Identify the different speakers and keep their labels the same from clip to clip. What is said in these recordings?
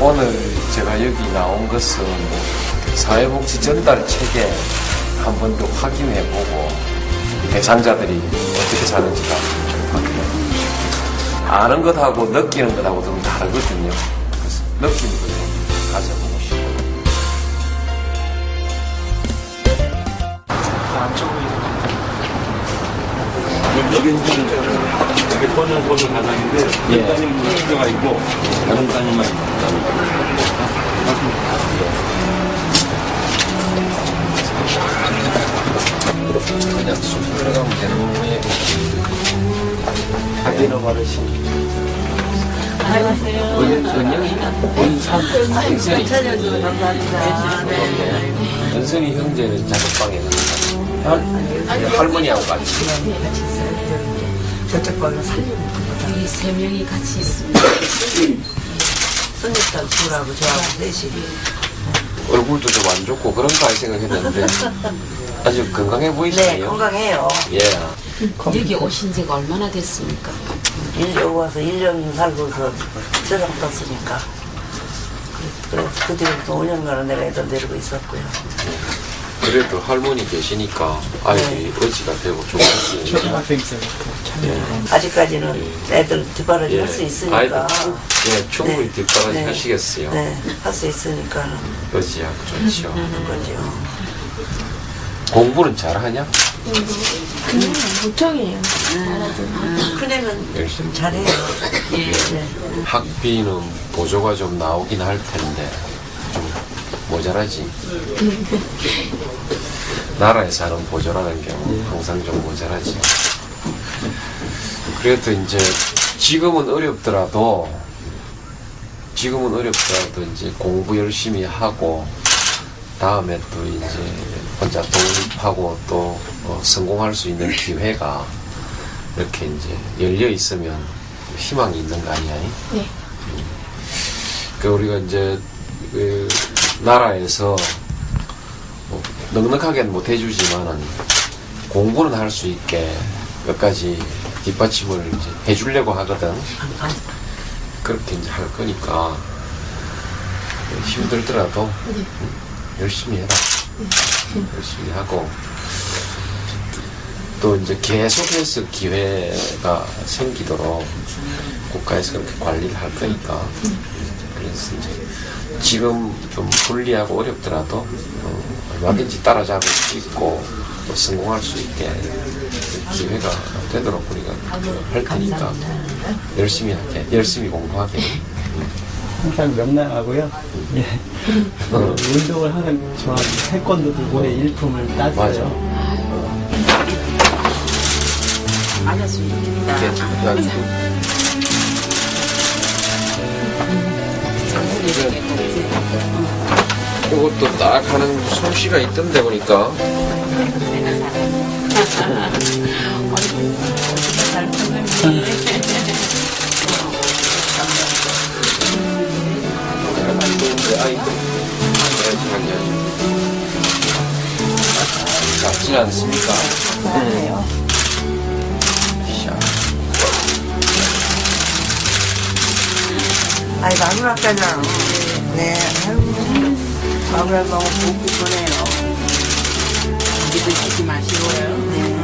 Speaker 1: 오늘 제가 여기 나온 것은 사회복지 전달 체계 한 번 더 확인해보고 대상자들이 어떻게 사는지가 확인해보고 아는 것하고 느끼는 것하고 좀 다르거든요. 그래서 느끼는 걸좀
Speaker 2: 소년 가장인데 예. 따님 수교가 있고 다른 따님만 있다.
Speaker 1: 그냥 쑥 들어가면 되는 몸에 하기는 버릇이
Speaker 3: 찾아줘서 감사합니다.
Speaker 1: 은성이 형제는 작업방에 있는 할, 할머니하고 같이
Speaker 3: 저쪽 방에 살리는
Speaker 4: 우리 세 명이 같이 있습니다.
Speaker 3: 손님딸 둘하고 저하고 넷이.
Speaker 1: 얼굴도 좀 안 좋고 그런가 생각했는데 아주 건강해
Speaker 3: 네,
Speaker 1: 보이시네요.
Speaker 3: 건강해요.
Speaker 1: 예.
Speaker 4: 여기 오신 지가 얼마나 됐습니까?
Speaker 3: 일, 여기 와서 1년 살고서 세상 떴으니까. 그래서 그 뒤부터 5년간은 내가 애들 데리고 있었고요.
Speaker 1: 그래도 할머니 계시니까 아이들이 의지가 되고 좋겠어요. 예.
Speaker 3: 아직까지는 애들 뒷바라지 할 수 있으니까.
Speaker 1: 아이들 충- 예, 충분히
Speaker 3: 네.
Speaker 1: 뒷바라지
Speaker 3: 네.
Speaker 1: 하시겠어요.
Speaker 3: 네, 할 수 있으니까
Speaker 1: 의지하고 좋죠.
Speaker 3: 하는 거죠.
Speaker 1: 공부는 잘하냐?
Speaker 5: 보통이에요.
Speaker 3: 큰애는
Speaker 1: 열심히.
Speaker 3: 잘해요.
Speaker 4: 예.
Speaker 3: 네.
Speaker 1: 학비는 보조가 좀 나오긴 할 텐데 좀 모자라지. 나라에서 하는 보조라는 경우 항상 좀 모자라지. 그래도 이제 지금은 어렵더라도 지금은 어렵더라도 이제 공부 열심히 하고 다음에 또 이제 혼자 독립하고 또 어, 성공할 수 있는 기회가 이렇게 이제 열려 있으면 희망이 있는 거 아니야?
Speaker 5: 네.
Speaker 1: 그 우리가 이제 그 나라에서 뭐 넉넉하게는 못 해주지만은 공부는 할 수 있게 몇 가지 뒷받침을 이제 해주려고 하거든. 그렇게 이제 할 거니까 힘들더라도 음, 열심히 해라. 열심히 하고 또 이제 계속해서 기회가 생기도록 국가에서 그렇게 관리를 할 거니까 그래서 이제 지금 좀 불리하고 어렵더라도 어, 얼마든지 따라잡을 수 있고 또 성공할 수 있게 기회가 되도록 우리가 할 테니까 열심히 할게 열심히 공부하게
Speaker 6: 항상 명랑하고요. 예.
Speaker 1: 어,
Speaker 6: 운동을 항상 좋아하고 태권도도 올해 일품을
Speaker 1: 맞아
Speaker 6: 땄어요.
Speaker 4: 반갑습니다.
Speaker 1: 이렇게 이것도 딱 하는 솜씨가 있던데 보니까 작지 않습니까? 샤.
Speaker 3: 아이, 마누라 아까잖아. 네, 아이고. 마누라 너무 보기 좋네요.
Speaker 4: 고기 드시지 마시고요.
Speaker 3: 네.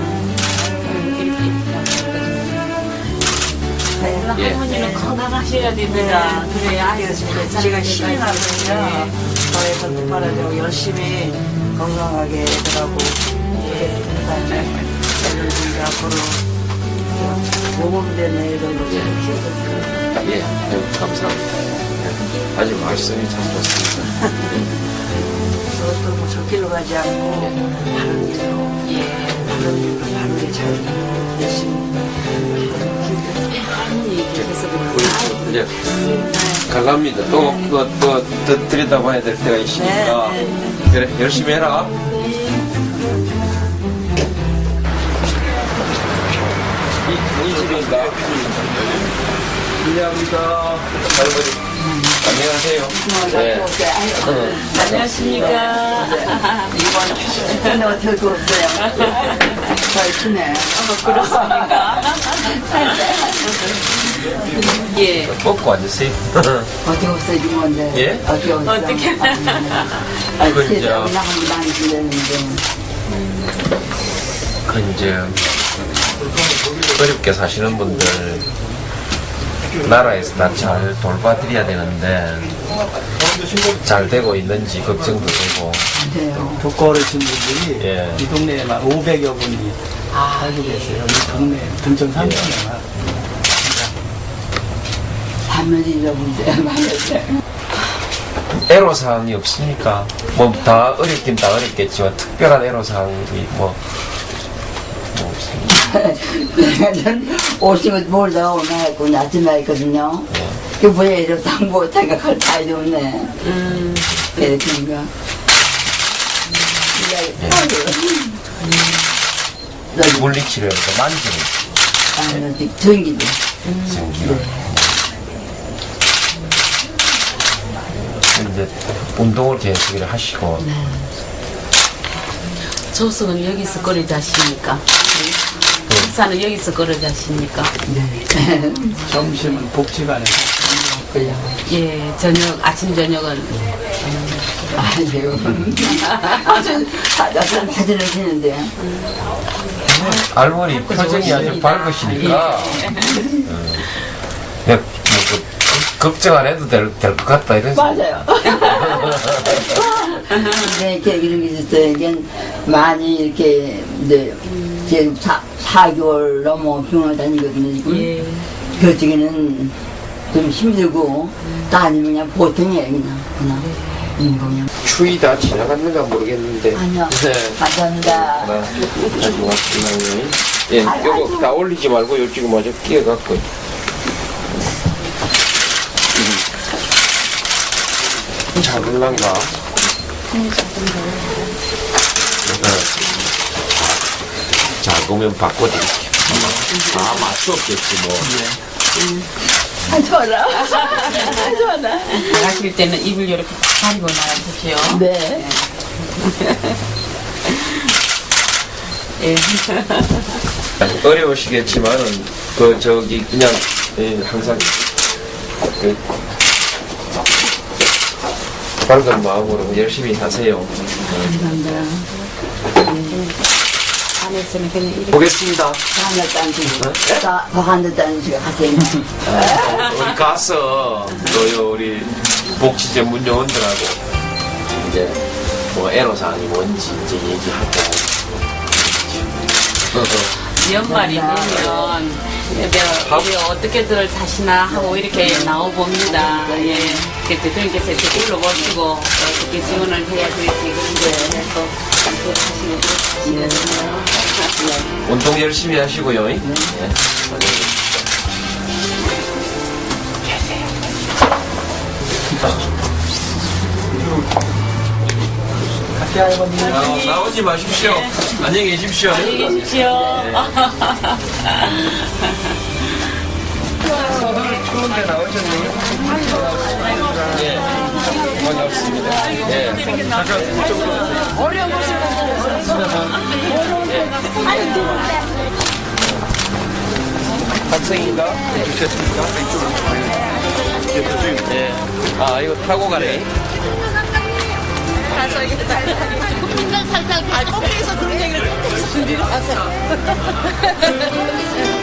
Speaker 1: 예.
Speaker 4: 할머니는 건강하셔야 됩니다. 그래야 아이들 잘
Speaker 3: 제가 힘이 나거든요. 저희 전투 말하자고 열심히 건강하게 애들하고 애들 이제 앞으로 모범 된 애들로 잘 키워볼게요.
Speaker 1: 예, 감사합니다. 예, 아주 말씀이 참 좋습니다.
Speaker 3: 그것도 뭐 저길로 가지 않고 바른 길로
Speaker 4: 예.
Speaker 3: 바른 길로 바르게 잘 열심히
Speaker 4: 할머니 얘기해서
Speaker 1: 우리
Speaker 4: 그런데
Speaker 1: 이제 갈랍니다. 또, 또, 또, 또 들여다봐야 될 때가 있으니까.
Speaker 3: 네,
Speaker 1: 그래, 열심히 해라. 이, 이 집인가? 실례합니다. 할머니. 안녕하세요. 네.
Speaker 4: 안녕하십니까.
Speaker 3: 근데 어떻게 그었어요? 잘 크네.
Speaker 4: 그렇습니까? 예.
Speaker 1: 먹고 앉으세요.
Speaker 5: 어디 없어진 건데.
Speaker 1: 예?
Speaker 5: 어디 없어.
Speaker 4: 어떻게.
Speaker 5: 아,
Speaker 1: 이제-
Speaker 5: 많이 지냈는데.
Speaker 1: 그 이제 어렵게 사시는 분들 나라에서 다 잘 돌봐드려야 되는데 잘 되고 있는지 걱정도 되고
Speaker 5: 그래요.
Speaker 6: 독거 어르신 분들이
Speaker 1: 예.
Speaker 6: 이 동네에만 500여 분이 살고 계세요. 이 동네 등촌 삼촌에만.
Speaker 5: 하면 잃어본데 말했어요.
Speaker 1: 애로사항이 없습니까? 뭐 다 어렵긴 다 어렵겠지만 특별한 애로사항이 뭐,
Speaker 5: 오신 거 몰다가 오나 했고 아침에 했거든요. 그 뭐야 이런 상보 생각할 타이도 없네.
Speaker 4: 음.
Speaker 5: 그러니까.
Speaker 1: 물리치료부터 만지는
Speaker 5: 나는 전기도.
Speaker 1: 전기로. 이제 운동을 계속 하시고.
Speaker 4: 조숙은 여기서 거르지 하십니까? 식사는 여기서 거르지 하십니까?
Speaker 5: 네.
Speaker 6: 점심은 복지관에서.
Speaker 4: 예, 저녁, 아침, 저녁은.
Speaker 5: 아니요. 아주 사진 사진을 찍는데.
Speaker 1: 할머니 표정이 아주 밝으시니까 음. 네, 뭐 그, 걱정 안 해도 될 것 같다 이런 생각.
Speaker 5: 맞아요. 근데 이렇게 이런 게 있어요. 이게 많이 이렇게 이제 사, 4개월 넘어 병원을 다니거든요. 지금.
Speaker 4: 예.
Speaker 5: 결정에는 좀 힘들고 다니면 그냥 보통이에요 그냥. 그냥 음, 그냥
Speaker 1: 추위 다 지나갔는가 모르겠는데.
Speaker 5: 아니요.
Speaker 1: 네.
Speaker 5: 감사합니다.
Speaker 1: 하나 가지고 왔구나 예, 요거 다 올리지 말고 요 지금 마저 끼워갖고. 잡을란가? 작 으면 바꿔드릴게요. 아, 맛이 없겠지, 뭐.
Speaker 5: 아 좋아라
Speaker 4: 나가실 때는 입을 이렇게 가리고 나가십시오.
Speaker 5: 네
Speaker 4: 예.
Speaker 1: 어려우시겠지만은, 그, 저기, 그냥, 예, 항상, 그, 밝은 마음으로 열심히 하세요.
Speaker 4: 안에서는 그냥 이렇게.
Speaker 1: 보겠습니다.
Speaker 5: 더한다는 식으로 더 한다는 식으로 하세요
Speaker 1: 우리 가서 또요 우리 복지 전문 요원들하고 이제 뭐 애로사항이 뭔지 이제 얘기하고
Speaker 4: 연말이 되면 우리 어떻게들 사시나 하고 이렇게 나와봅니다. 예. 대통령께서 이렇게 불러보시고 어떻게 지원을 해야 될지 그런 거에 해서 이렇게 하시는 거
Speaker 1: 운동 열심히 하시고요. 네.
Speaker 6: 같 할머니.
Speaker 1: 나, 나오지 마십시오. 안녕히 계십시오.
Speaker 4: 안녕히 계십시오.
Speaker 1: 추운데 나오셨네요. 예. 반갑습니다. 예. 잠깐 이쪽으로. 학생인가? 주셨습니까? 이쪽으로. 예. 아, 이거 타고 가네.
Speaker 7: 살살 발목에서 그런 얘기를 꼭 준비를 하세요.